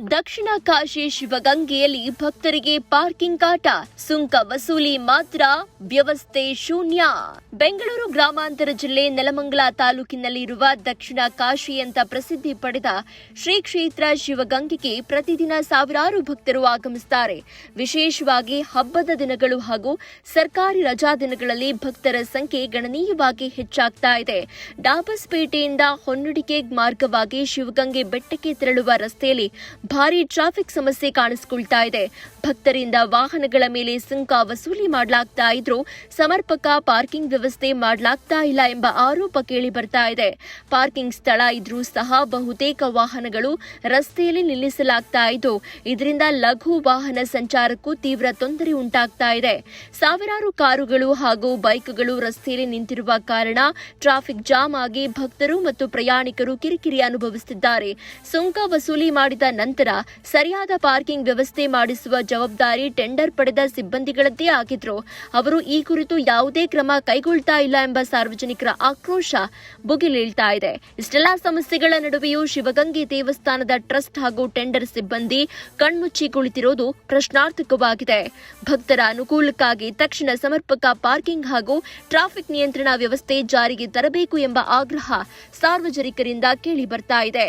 ದಕ್ಷಿಣ ಕಾಶಿ ಶಿವಗಂಗೆಯಲ್ಲಿ ಭಕ್ತರಿಗೆ ಪಾರ್ಕಿಂಗ್ ಕಾಟ. ಸುಂಕ ವಸೂಲಿ ಮಾತ್ರ, ವ್ಯವಸ್ಥೆ ಶೂನ್ಯ. ಬೆಂಗಳೂರು ಗ್ರಾಮಾಂತರ ಜಿಲ್ಲೆ ನೆಲಮಂಗಲ ತಾಲೂಕಿನಲ್ಲಿರುವ ದಕ್ಷಿಣ ಕಾಶಿ ಅಂತ ಪ್ರಸಿದ್ಧಿ ಪಡೆದ ಶ್ರೀ ಕ್ಷೇತ್ರ ಶಿವಗಂಗೆಗೆ ಪ್ರತಿದಿನ ಸಾವಿರಾರು ಭಕ್ತರು ಆಗಮಿಸುತ್ತಾರೆ. ವಿಶೇಷವಾಗಿ ಹಬ್ಬದ ದಿನಗಳು ಹಾಗೂ ಸರ್ಕಾರಿ ರಜಾ ದಿನಗಳಲ್ಲಿ ಭಕ್ತರ ಸಂಖ್ಯೆ ಗಣನೀಯವಾಗಿ ಹೆಚ್ಚಾಗ್ತಾ ಇದೆ. ಡಾಬಸ್ಪೇಟೆಯಿಂದ ಹೊನ್ನಡಿಕೆ ಮಾರ್ಗವಾಗಿ ಶಿವಗಂಗೆ ಬೆಟ್ಟಕ್ಕೆ ತೆರಳುವ ರಸ್ತೆಯಲ್ಲಿ ಭಾರಿ ಟ್ರಾಫಿಕ್ ಸಮಸ್ಯೆ ಕಾಣಿಸಿಕೊಳ್ತಾ ಇದೆ. ಭಕ್ತರಿಂದ ವಾಹನಗಳ ಮೇಲೆ ಸುಂಕ ವಸೂಲಿ ಮಾಡಲಾಗ್ತಾ ಇದ್ರೂ ಸಮರ್ಪಕ ಪಾರ್ಕಿಂಗ್ ವ್ಯವಸ್ಥೆ ಮಾಡಲಾಗ್ತಾ ಇಲ್ಲ ಎಂಬ ಆರೋಪ ಕೇಳಿ ಬರ್ತಾ ಇದೆ. ಪಾರ್ಕಿಂಗ್ ಸ್ಥಳ ಇದ್ರೂ ಸಹ ಬಹುತೇಕ ವಾಹನಗಳು ರಸ್ತೆಯಲ್ಲಿ ನಿಲ್ಲಿಸಲಾಗ್ತಾ ಇದ್ದು, ಇದರಿಂದ ಲಘು ವಾಹನ ಸಂಚಾರಕ್ಕೂ ತೀವ್ರ ತೊಂದರೆ ಉಂಟಾಗ್ತಾ ಇದೆ. ಸಾವಿರಾರು ಕಾರುಗಳು ಹಾಗೂ ಬೈಕ್ಗಳು ರಸ್ತೆಯಲ್ಲಿ ನಿಂತಿರುವ ಕಾರಣ ಟ್ರಾಫಿಕ್ ಜಾಮ್ ಆಗಿ ಭಕ್ತರು ಮತ್ತು ಪ್ರಯಾಣಿಕರು ಕಿರಿಕಿರಿ ಅನುಭವಿಸುತ್ತಿದ್ದಾರೆ. ಸುಂಕ ವಸೂಲಿ ಮಾಡಿದ ನಂತರ ಸರಿಯಾದ ಪಾರ್ಕಿಂಗ್ ವ್ಯವಸ್ಥೆ ಮಾಡಿಸುವ ಜವಾಬ್ದಾರಿ ಟೆಂಡರ್ ಪಡೆದ ಸಿಬ್ಬಂದಿಗಳದ್ದೇ ಆಗಿದ್ರು. ಅವರು ಈ ಕುರಿತು ಯಾವುದೇ ಕ್ರಮ ಕೈಗೊಳ್ತಾ ಇಲ್ಲ ಎಂಬ ಸಾರ್ವಜನಿಕರ ಆಕ್ರೋಶ ಬುಗಿಲೀಳ್ತಾ ಇದೆ. ಇಷ್ಟೆಲ್ಲಾ ಸಮಸ್ಯೆಗಳ ನಡುವೆಯೂ ಶಿವಗಂಗೆ ದೇವಸ್ಥಾನದ ಟ್ರಸ್ಟ್ ಹಾಗೂ ಟೆಂಡರ್ ಸಿಬ್ಬಂದಿ ಕಣ್ಮುಚ್ಚಿ ಕುಳಿತಿರೋದು ಪ್ರಶ್ನಾರ್ಥಕವಾಗಿದೆ. ಭಕ್ತರ ಅನುಕೂಲಕ್ಕಾಗಿ ತಕ್ಷಣ ಸಮರ್ಪಕ ಪಾರ್ಕಿಂಗ್ ಹಾಗೂ ಟ್ರಾಫಿಕ್ ನಿಯಂತ್ರಣ ವ್ಯವಸ್ಥೆ ಜಾರಿಗೆ ತರಬೇಕು ಎಂಬ ಆಗ್ರಹ ಸಾರ್ವಜನಿಕರಿಂದ ಕೇಳಿ ಬರ್ತಾ ಇದೆ.